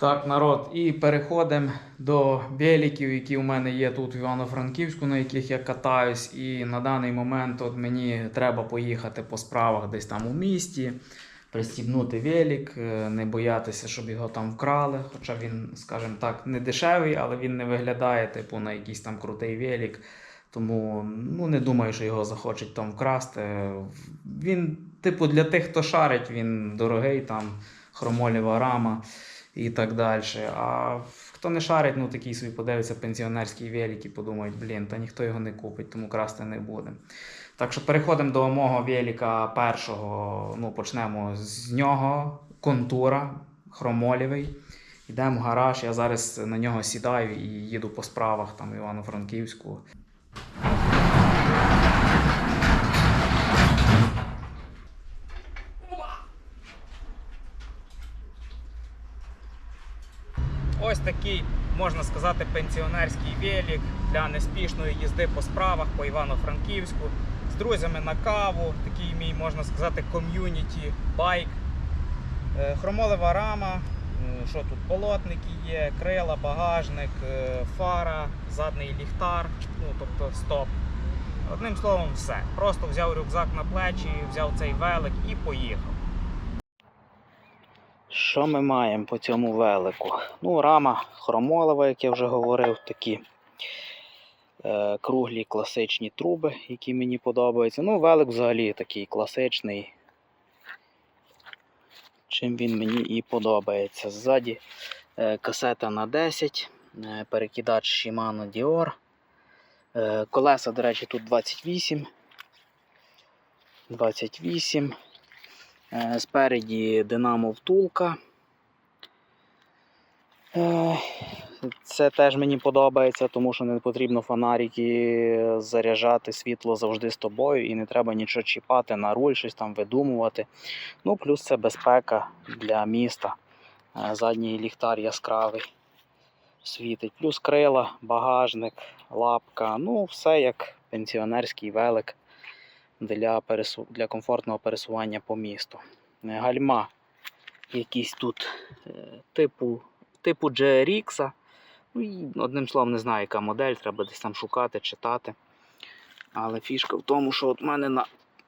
Так, народ, і переходимо до великів, які у мене є тут в Івано-Франківську, на яких я катаюсь. І на даний момент от мені треба поїхати по справах десь там у місті, пристібнути велик, е, не боятися, щоб його там вкрали. Хоча він, скажімо так, не дешевий, але він не виглядає типу на якийсь там крутий велик. Тому ну, не думаю, що його захочуть там вкрасти. Він, типу, для тих, хто шарить, він дорогий, там хромолєва рама і так далі. А хто не шарить, ну такий собі подивиться пенсіонерський велик і подумають, блін, та ніхто його не купить, тому красти не буде. Так що переходимо до мого велика першого. Ну, почнемо з нього. Контура, хромолєвий. Йдемо в гараж, я зараз на нього сідаю і їду по справах там Івано-Франківську. Такий, можна сказати, пенсіонерський велик для неспішної їзди по справах по Івано-Франківську. З друзями на каву, такий мій, можна сказати, ком'юніті байк. Е, Хромолева рама, е, що тут полотники є, крила, багажник, е, фара, задний ліхтар, ну тобто стоп. Одним словом, все. Просто взяв рюкзак на плечі, взяв цей велик і поїхав. Що ми маємо по цьому велику? Ну, рама хромолова, як я вже говорив, такі е, круглі класичні труби, які мені подобаються. Ну, велик взагалі такий класичний. Чим він мені і подобається. Ззаді е, касета на 10, е, перекидач Shimano Dior. Е, колеса, до речі, тут 28. 28. Е, Спереді динамо втулка. Е, Це теж мені подобається, тому що не потрібно фонарики заряджати світло завжди з тобою і не треба нічого чіпати на руль, щось там видумувати. Ну, плюс це безпека для міста. Е, Задній ліхтар яскравий світить. Плюс крила, багажник, лапка. Ну, все як пенсіонерський велик для, пересу... для комфортного пересування по місту. Е, Гальма якісь тут е, типу, типу GRX. Ну, одним словом, не знаю, яка модель, треба десь там шукати, читати. Але фішка в тому, що от в мене на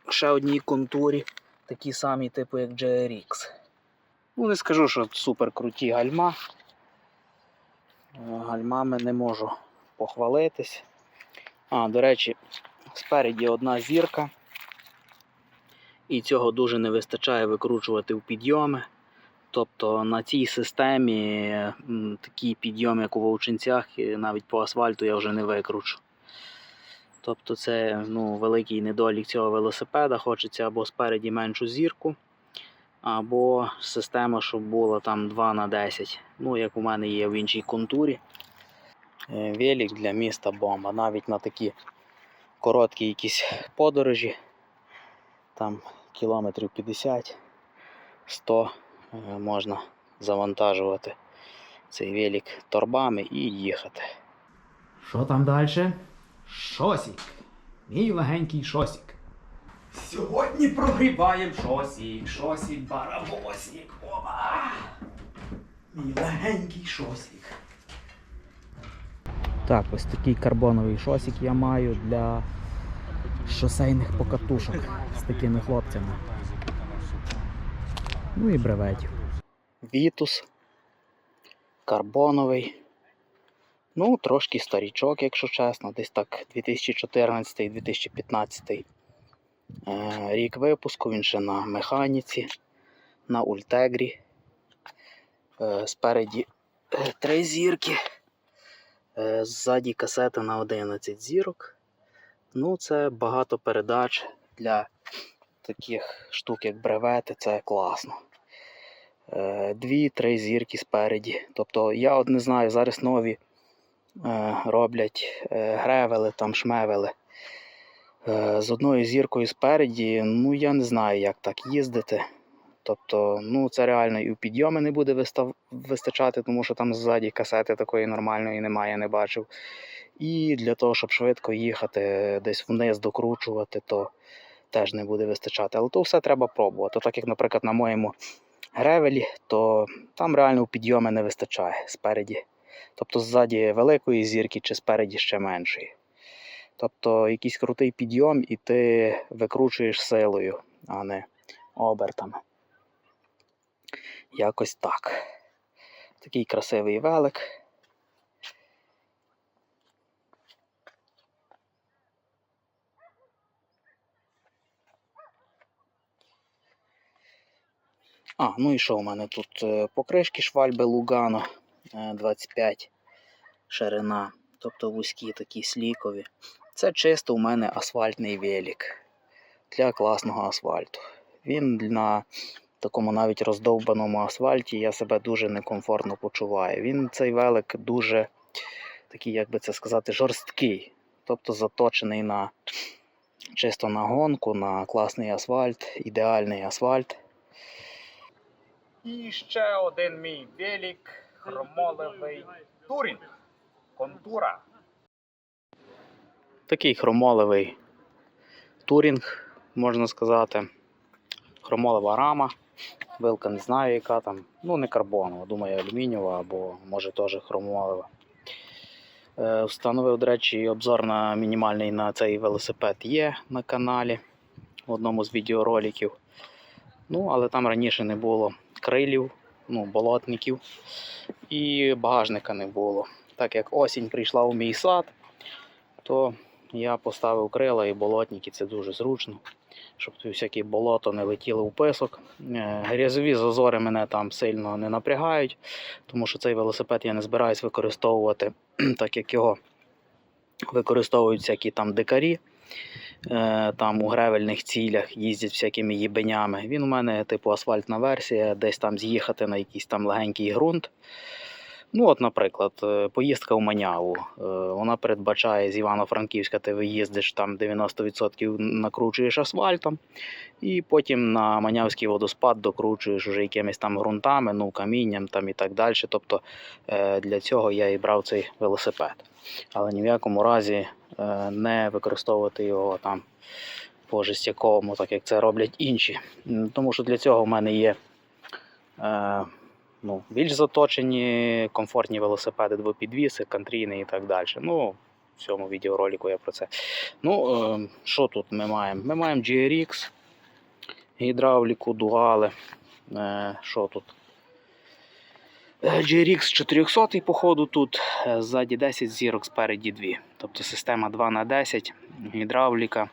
ще одній контурі такі самі, типу, як GRX. Ну, не скажу, що супер круті гальма. Е, Гальмами не можу похвалитись. А, до речі, спереді одна зірка. І цього дуже не вистачає викручувати в підйоми. Тобто на цій системі такий підйом, як у Вовчинцях, навіть по асфальту я вже не викручу. Тобто це ну, великий недолік цього велосипеда. Хочеться або спереді меншу зірку, або система, щоб була там 2 на 10 Ну, як у мене є в іншій контурі. Е, Велик для міста бомба. Навіть на такі короткі якісь подорожі, там кілометрів 50, 100 е, можна завантажувати цей велик торбами і їхати. Що там далі? Шосік. Мій легенький шосік. Сьогодні прогріваємо шосік, шосік, барабосік. Опа! Мій легенький шосік. Так, ось такий карбоновий шосик я маю для шосейних покатушок з такими хлопцями. Ну і бреветів. Вітус. Карбоновий. Ну, трошки старічок, якщо чесно, десь так 2014-2015 е, рік випуску. Він ще на механіці, на ультегрі. Е, Спереді е, три зірки. Ззаді касета на 11 зірок. Ну, це багато передач для таких штук, як бревети, це класно. Е, Дві-три зірки спереді. Тобто я от не знаю, зараз нові е, роблять е, гревели, там шмевели. З одною зіркою спереді, ну я не знаю, як так їздити. Тобто, ну це реально і у підйоми не буде вистачати, тому що там ззаді касети такої нормальної немає, не бачив. І для того, щоб швидко їхати, десь вниз докручувати, то теж не буде вистачати. Але то все треба пробувати. Так як, наприклад, на моєму гревелі, то там реально підйому не вистачає спереді. Тобто ззаді великої зірки чи спереді ще меншої. Тобто якийсь крутий підйом і ти викручуєш силою, а не обертами. Якось так. Такий красивий велик. А, ну і що у мене тут е, покришки швальби Лугано е, 25 ширина, тобто вузькі такі слікові. Це чисто у мене асфальтний велик для класного асфальту. Він на такому навіть роздовбаному асфальті я себе дуже некомфортно почуваю. Він цей велик дуже такий, як би це сказати, жорсткий, тобто заточений на чисто на гонку, на класний асфальт, ідеальний асфальт. І ще один мій велик, хромолевий турінг. Контура. Такий хромолевий турінг, можна сказати. Хромолева рама. Вилка не знаю, яка там. Ну, не карбонова, думаю, алюмінієва або може теж хромолева. Е, Встановив, до речі, обзор на мінімальний на цей велосипед є на каналі в одному з відеороликів. Ну, але там раніше не було крилів, ну, болотників і багажника не було. Так як осінь прийшла у мій сад, то я поставив крила і болотники, це дуже зручно, щоб тут всякі болото не летіли в писок. Е, Грязові зазори мене там сильно не напрягають, тому що цей велосипед я не збираюсь використовувати, так як його використовують всякі там дикарі. Е, Там у гревельних цілях їздять всякими їбенями. Він у мене типу асфальтна версія, десь там з'їхати на якийсь там легенький ґрунт. Ну, от, наприклад, е, поїздка в Маняву. Е, Вона передбачає з Івано-Франківська, ти виїздиш там 90% накручуєш асфальтом, і потім на Манявський водоспад докручуєш уже якимись там ґрунтами, ну, камінням там і так далі. Тобто для цього я і брав цей велосипед. Але ні в якому разі не використовувати його там по жестяковому, так як це роблять інші. Тому що для цього в мене є. Е, ну, більш заточені, комфортні велосипеди, двопідвіси, кантрійні і так далі. Ну, в цьому відеоролику я про це. Ну, е, що тут ми маємо? Ми маємо GRX, гідравліку, дуали. Е, що тут? GRX 400 походу тут, е, ззаді 10 зірок, спереді 2. Тобто система 2х10, гідравліка,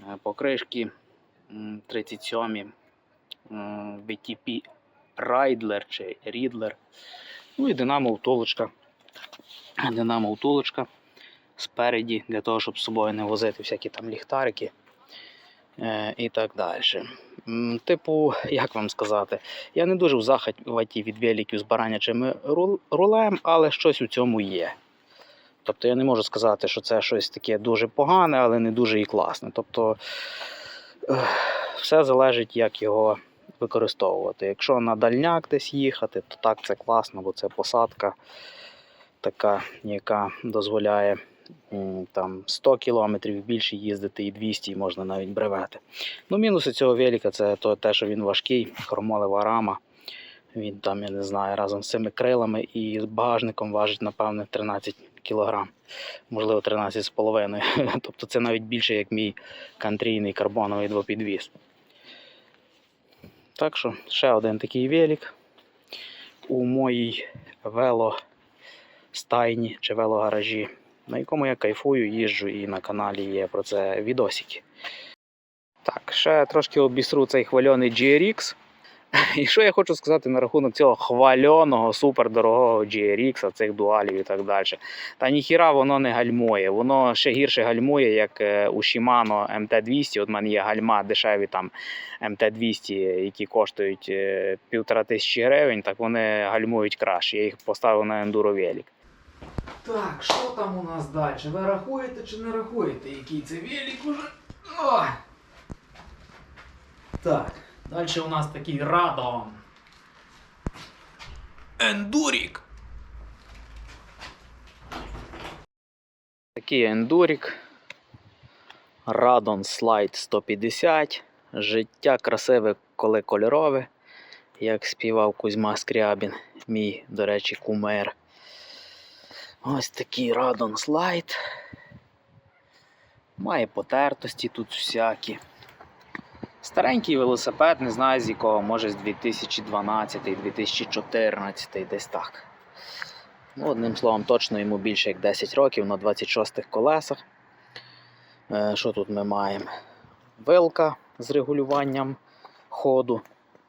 е, покришки 37 м, VTP Райдлер чи Рідлер. Ну і динамо втулочка. Динамо втулочка спереді, для того, щоб з собою не возити всякі там ліхтарики е, і так далі. Типу, як вам сказати, я не дуже в захваті від великів з баранячим рулем, але щось у цьому є. Тобто я не можу сказати, що це щось таке дуже погане, але не дуже і класне. Тобто все залежить, як його використовувати. Якщо на дальняк десь їхати, то так це класно, бо це посадка така, яка дозволяє там 100 кілометрів більше їздити і 200, і можна навіть бревети. Ну, мінуси цього велика це то, те, що він важкий, хромолева рама. Він там, я не знаю, разом з цими крилами і з багажником важить, напевне, 13 кілограм, можливо, 13,5. Тобто це навіть більше, як мій кантрійний карбоновий двопідвіз. Так що ще один такий велик у моїй велостайні чи велогаражі, на якому я кайфую, їжджу і на каналі є про це відосики. Так, ще трошки обісру цей хвальоний GRX. І що я хочу сказати на рахунок цього хвальоного, супердорогого GRX, цих дуалів і так далі. Та ніхіра воно не гальмує. Воно ще гірше гальмує, як е, у Shimano MT200. От в мене є гальма дешеві там МТ-200, які коштують е, півтора тисячі гривень, так вони гальмують краще. Я їх поставив на ендуро велик. Так, що там у нас далі? Ви рахуєте чи не рахуєте, який це велик уже? О! Так, далі у нас такий радон. Ендурік. Такий ендурік. Radon Slide 150. Життя красиве, коли кольорове. як співав Кузьма Скрябін, мій, до речі, кумир. Ось такий Radon Slide. Має потертості тут всякі. Старенький велосипед, не знаю з якого, може з 2012-2014, десь так. Ну, одним словом, точно йому більше як 10 років на 26 колесах. Е, Що тут ми маємо? Вилка з регулюванням ходу,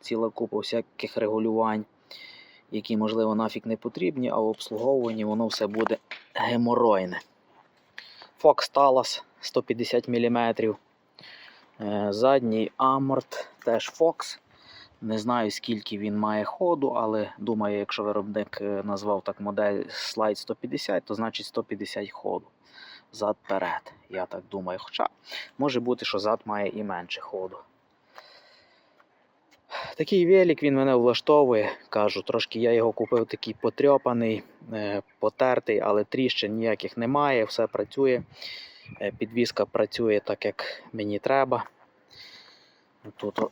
ціла купа всяких регулювань, які, можливо, нафіг не потрібні, а в обслуговуванні воно все буде геморойне. Fox Talas 150 мм. Задній аморт теж Fox. Не знаю, скільки він має ходу, але думаю, якщо виробник е, назвав так модель Slide 150, то значить 150 ходу. Зад перед. Я так думаю. Хоча може бути, що зад має і менше ходу. Такий велик він мене влаштовує. Кажу, трошки я його купив такий потрьопаний, е, потертий, але тріщин ніяких немає, все працює. Е, Підвізка працює так, як мені треба. Тут от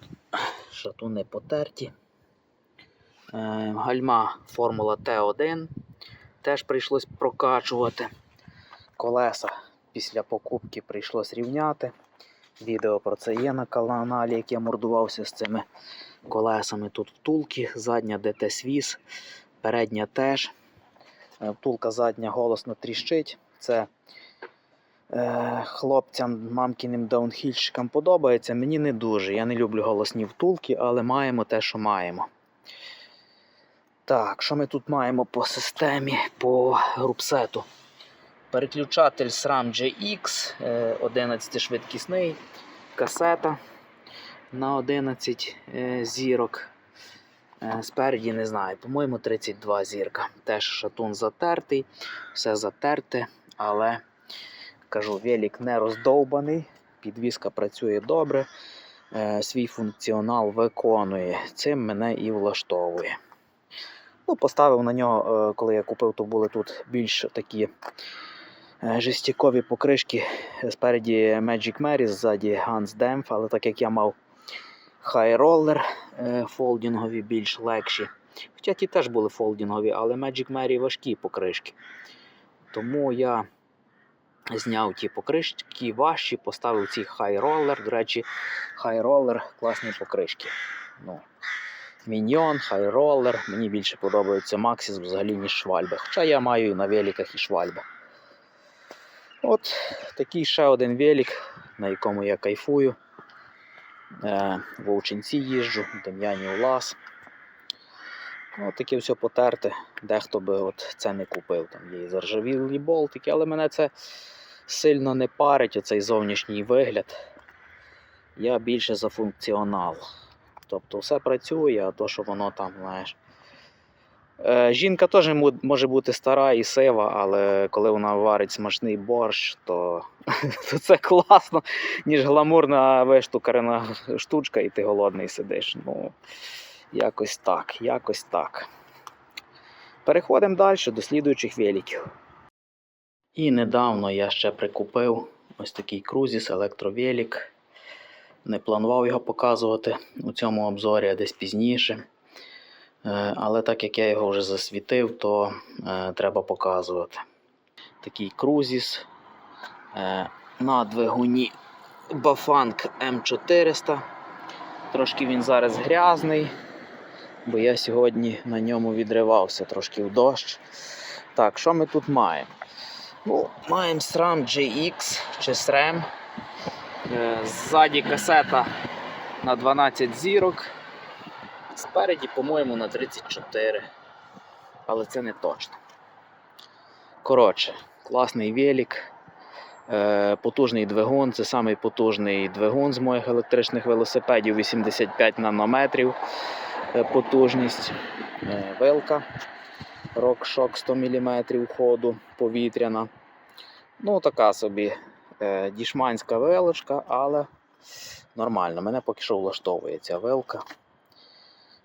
шатуни потерті. Е, Гальма Формула Т1. Теж прийшлось прокачувати. Колеса після покупки прийшлось рівняти. Відео про це є на каналі, як я мордувався з цими колесами. Тут втулки, задня ДТ Свіс, передня теж. Е, Втулка задня голосно тріщить. Це е, хлопцям, мамкіним даунхільщикам подобається. Мені не дуже. Я не люблю голосні втулки, але маємо те, що маємо. Так, що ми тут маємо по системі, по групсету? Переключатель SRAM GX, е, 11 швидкісний, касета на 11 е, зірок. Е, Спереді не знаю, по-моєму, 32 зірка. Теж шатун затертий, все затерте, але кажу, велик не роздовбаний, підвіска працює добре, е, свій функціонал виконує. Цим мене і влаштовує. Ну, поставив на нього, коли я купив, то були тут більш такі жестякові покришки. Спереді Magic Mary, ззаді Hans Dempf, але так як я мав Е, фолдінгові, більш легші. Хоча ті теж були фолдінгові, але Magic Mary важкі покришки. Тому я зняв ті покришки важчі, поставив ці Roller. До речі, Roller класні покришки. Ну, Міньйон, High Мені більше подобаються Maxis взагалі, ніж швальби. Хоча я маю і на великах і швальби. От такий ще один велик, на якому я кайфую. Е, в Овчинці їжджу, в Дем'яні Улас. Ну, таке все потерте. Дехто би от це не купив. Там є і заржавілі болтики, але мене це сильно не парить, оцей зовнішній вигляд. Я більше за функціонал. Тобто все працює, а то, що воно там, знаєш. Е, жінка теж може бути стара і сива, але коли вона варить смачний борщ, то, то це класно, ніж гламурна виштукарена штучка, і ти голодний сидиш. Ну, якось так, якось так. Переходимо далі до слідуючих великів. І недавно я ще прикупив ось такий крузіс, електровелик. Не планував його показувати у цьому обзорі, а десь пізніше. Е, Але так як я його вже засвітив, то е, треба показувати. Такий крузіс е, на двигуні Bafang M400. Трошки він зараз грязний, бо я сьогодні на ньому відривався трошки в дощ. Так, що ми тут маємо? Ну, маємо SRAM GX чи SRAM. Ззаді касета на 12 зірок. Спереді, по-моєму, на 34. Але це не точно. Коротше, класний велик. Е, потужний двигун. Це самий потужний двигун з моїх електричних велосипедів 85 нанометрів. е, Потужність. Е, вилка. RockShox 100 мм ходу повітряна. Ну, така собі дішманська вилочка, але нормально. Мене поки що влаштовує ця вилка.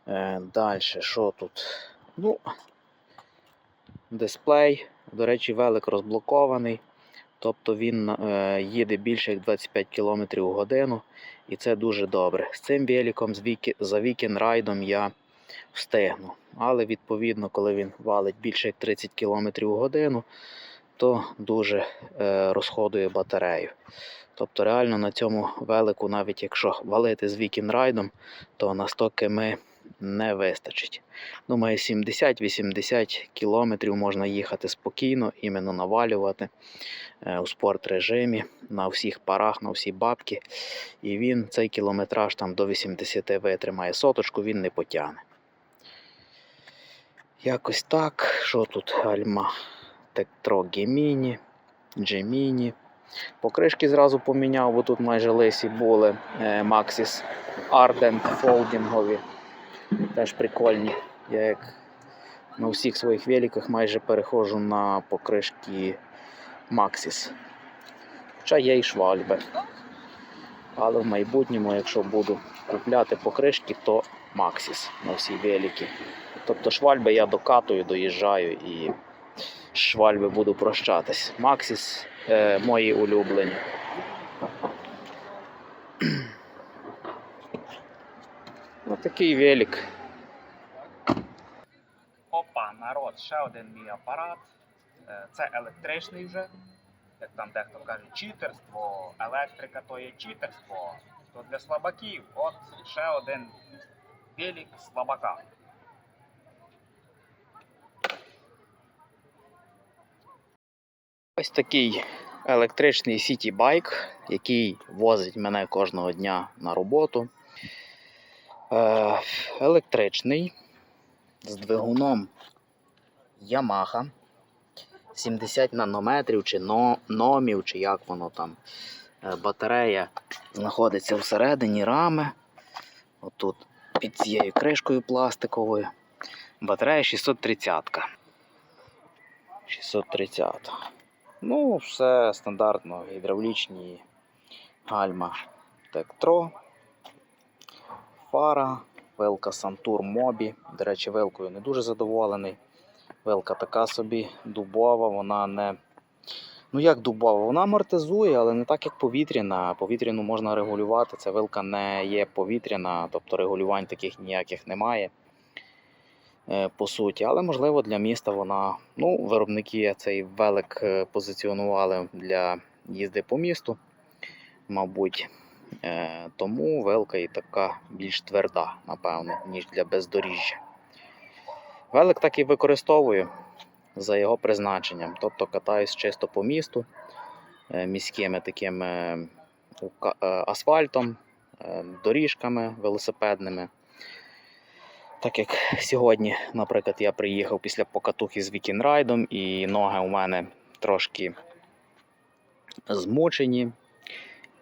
Е, Далі, що тут? Ну, дисплей. До речі, велик розблокований. Тобто він е, їде більше як 25 км в годину. І це дуже добре. З цим великом за вікенд райдом я встигну. Але відповідно, коли він валить більше як 30 км в годину, то дуже е, розходує батарею. Тобто реально на цьому велику, навіть якщо валити з вікінрайдом, то на 100 км не вистачить. Думаю, 70-80 кілометрів можна їхати спокійно, іменно навалювати е, у спорт режимі на всіх парах, на всі бабки. І він цей кілометраж там до 80 витримає соточку, він не потягне. Якось так. Що тут гальма? Тектро Геміні, Джеміні. Покришки зразу поміняв, бо тут майже лисі були. Е, Maxis Ardent фолдингові. Теж прикольні. Я як на всіх своїх великах майже переходжу на покришки Maxis. Хоча є і швальби. Але в майбутньому, якщо буду купляти покришки, то Maxis на всі велики. Тобто швальби я докатую, доїжджаю і швальби буду прощатись. Maxis е, мої улюблені. Такий велик. Опа, народ, ще один мій апарат. Е, Це електричний вже. Як там дехто каже, читерство, електрика то є читерство. То для слабаків. От ще один велик слабака. Ось такий електричний сіті-байк, який возить мене кожного дня на роботу. Е, електричний з двигуном Yamaha 70 нанометрів чи номів, чи як воно там. Е, батарея знаходиться всередині рами. Отут під цією кришкою пластиковою. Батарея 630. 630. Ну, все стандартно, гідравлічні гальма Тектро, фара, вилка Santur Mobi. До речі, вилкою не дуже задоволений. Вилка така собі дубова, вона не. Ну як дубова? Вона амортизує, але не так, як повітряна. Повітряну можна регулювати. Ця вилка не є повітряна, тобто регулювань таких ніяких немає. е, По суті, але можливо для міста вона. Ну, виробники цей велик е, позиціонували для їзди по місту, мабуть. Е, Тому велика і така більш тверда, напевно, ніж для бездоріжжя. Велик так і використовую за його призначенням. Тобто катаюсь чисто по місту е, міськими такими е, асфальтом, доріжками велосипедними. Так як сьогодні, наприклад, я приїхав після покатухи з вікінрайдом, і ноги у мене трошки змучені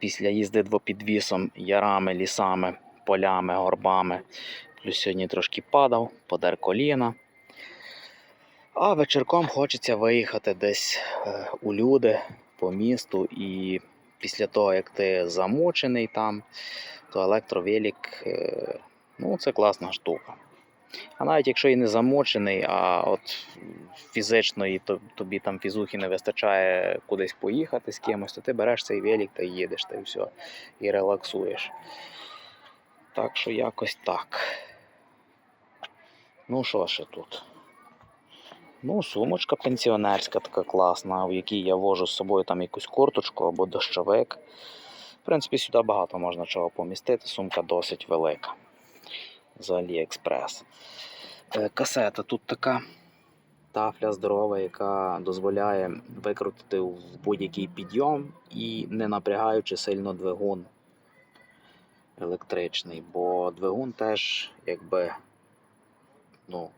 після їзди двопідвісом, ярами, лісами, полями, горбами. Плюс сьогодні трошки падав, подер коліна. А вечірком хочеться виїхати десь е, у люди по місту, і після того, як ти замучений там, то електровелік е, ну, це класна штука. А навіть якщо і не замочений, а от фізично і тобі там фізухи не вистачає кудись поїхати з кимось, то ти береш цей велик та їдеш, та й все, і релаксуєш. Так що якось так. Ну що ще тут? Ну, сумочка пенсіонерська така класна, в якій я вожу з собою там якусь курточку або дощовик. В принципі, сюди багато можна чого помістити, сумка досить велика. З Аліекспрес. Е, Касета тут така тафля здорова, яка дозволяє викрутити в будь-який підйом і не напрягаючи сильно двигун електричний, бо двигун теж якби ну,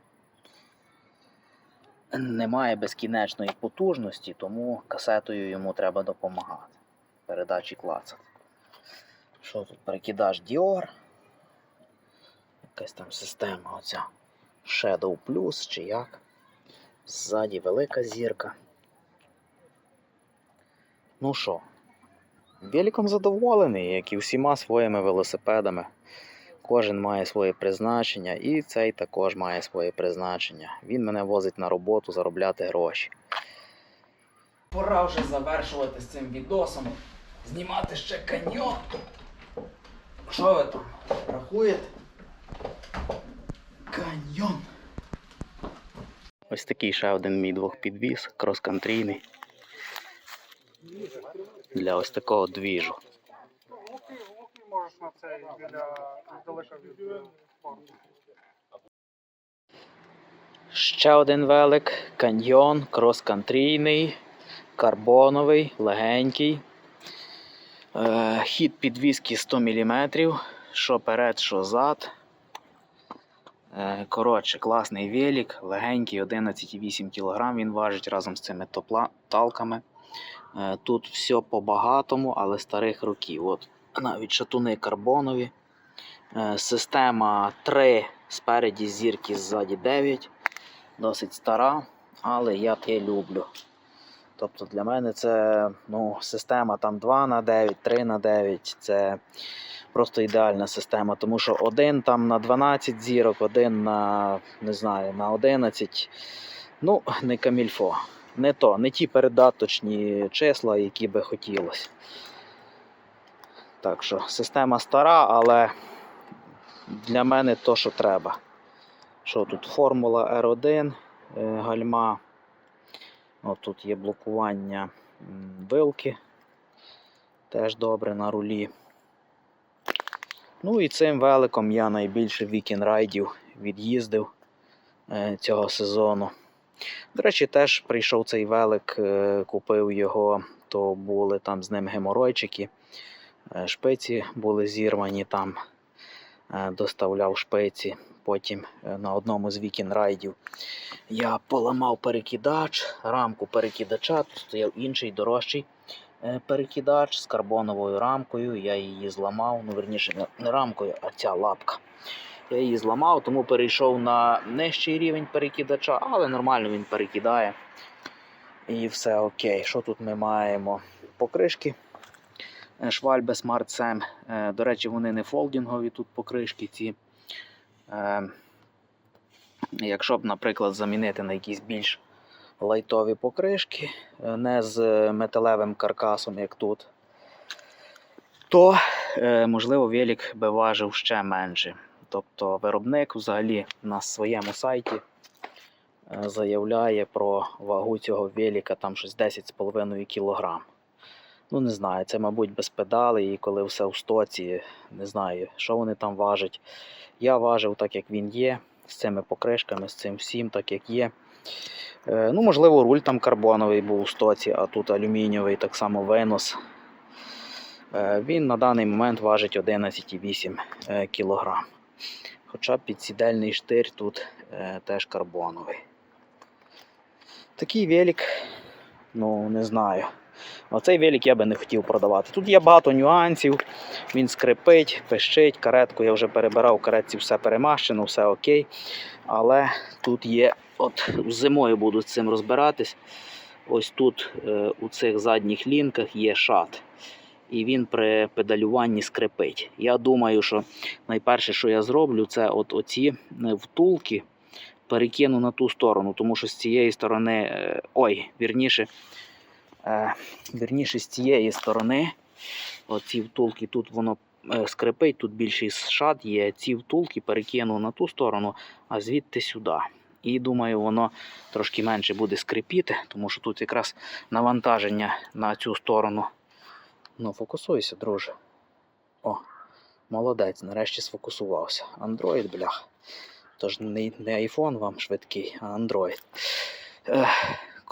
не має безкінечної потужності, тому касетою йому треба допомагати. Передачі клацати. Що тут? Перекидаш Dior. Якась там система оця. Shadow Plus чи як. Ззаді велика зірка. Ну що, великом задоволений, як і всіма своїми велосипедами. Кожен має своє призначення, і цей також має своє призначення. Він мене возить на роботу заробляти гроші. Пора вже завершувати з цим відосом. Знімати ще каньйон. Що ви там? Рахуєте? Каньйон. Ось такий ще один мій двохпідвіз, крос-кантрійний. Для ось такого двіжу. Ще один велик, каньйон, крос-кантрійний, карбоновий, легенький. Е, хід підвіски 100 мм, що перед, що зад. Е, коротше, класний велик, легенький, 11,8 кг він важить разом з цими талками. Е, тут все по-багатому, але старих років. От навіть шатуни карбонові. Е, система 3 спереді зірки, ззаді 9 досить стара, але я те люблю. Тобто для мене це ну, система там 2 на 9, 3 на 9 це просто ідеальна система, тому що один там на 12 зірок, один на не знаю, на 11. Ну, не камільфо. Не то, не ті передаточні числа, які би хотілося. Так що система стара, але для мене то, що треба. Що тут? Формула R1, е, гальма. От тут є блокування вилки. Теж добре на рулі. Ну і цим великом я найбільше вікінг-райдів від'їздив е, цього сезону. До речі, теж прийшов цей велик, е, купив його, то були там з ним геморойчики. Е, Шпиці були зірвані там, доставляв шпиці. Потім на одному з вікінг-райдів я поламав перекидач, рамку перекидача, тут стояв інший дорожчий перекидач з карбоновою рамкою. Я її зламав, ну верніше, не- рамкою, а ця лапка. Я її зламав, тому перейшов на нижчий рівень перекидача, але нормально він перекидає. І все окей. Що тут ми маємо? Покришки. Е, Schwalbe Smart Sam. Е, До речі, вони не фолдінгові тут покришки ці. Е, Якщо б, наприклад, замінити на якісь більш лайтові покришки, е, не з металевим каркасом, як тут, то, е, можливо, велик би важив ще менше. Тобто виробник взагалі на своєму сайті е, заявляє про вагу цього велика там щось 10,5 кг. Ну, не знаю, це, мабуть, без педалей, і коли все в стоці, не знаю, що вони там важать. Я важив так, як він є, з цими покришками, з цим всім, так як є. Е, ну, можливо, руль там карбоновий був у стоці, а тут алюмінієвий, так само винос. Е, він на даний момент важить 11,8 е, кг. Хоча підсідельний штир тут теж карбоновий. Такий велик, ну не знаю. Оцей велик я би не хотів продавати. Тут є багато нюансів. Він скрипить, пищить, каретку я вже перебирав, каретці все перемащено, все окей. Але тут є, от зимою буду з цим розбиратись. Ось тут е, у цих задніх лінках є шат. І він при педалюванні скрипить. Я думаю, що найперше, що я зроблю, це от оці е, втулки перекину на ту сторону, тому що з цієї сторони, е, ой, вірніше, вірніше з цієї сторони, оці втулки, тут воно е, скрипить, тут більший шат є. Ці втулки перекину на ту сторону, а звідти сюди. І думаю, воно трошки менше буде скрипіти, тому що тут якраз навантаження на цю сторону. Ну, фокусуйся, друже. О, молодець, нарешті сфокусувався. Android, блях. Тож не, не iPhone вам швидкий, а Android. Ех,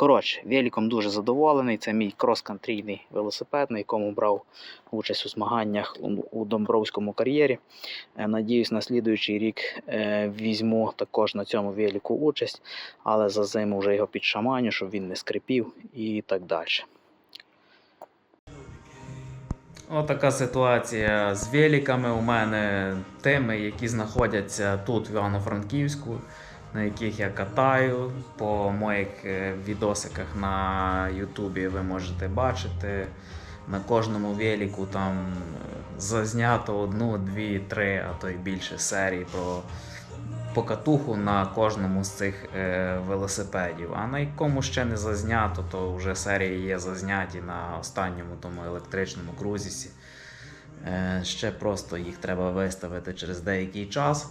Коротше, великом дуже задоволений. Це мій крос-кантрійний велосипед, на якому брав участь у змаганнях у, Домбровському кар'єрі. Е, Надіюсь, на слідуючий рік е, візьму також на цьому велику участь, але за зиму вже його підшаманю, щоб він не скрипів і так далі. Отака ситуація з великами у мене теми, які знаходяться тут в Івано-Франківську, на яких я катаю. По моїх е, відосиках на Ютубі ви можете бачити. На кожному велику там е, зазнято одну, дві, три, а то й більше серій про покатуху на кожному з цих е, велосипедів. А на якому ще не зазнято, то вже серії є зазняті на останньому тому електричному крузісі. Е, ще просто їх треба виставити через деякий час.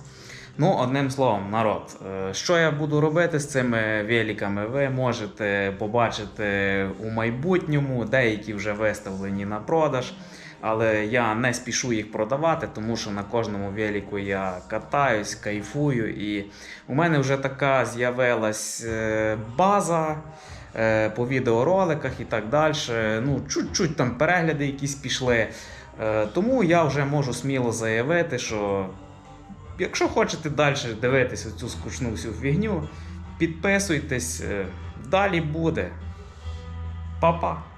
Ну, одним словом, народ, е, що я буду робити з цими великами, ви можете побачити у майбутньому. Деякі вже виставлені на продаж. Але я не спішу їх продавати, тому що на кожному велику я катаюсь, кайфую. І у мене вже така з'явилась е, база е, по відеороликах і так далі. Ну, чуть-чуть там перегляди якісь пішли. Тому я вже можу сміло заявити, що якщо хочете далі дивитися цю скучну всю фігню, підписуйтесь, е, далі буде. Па-па!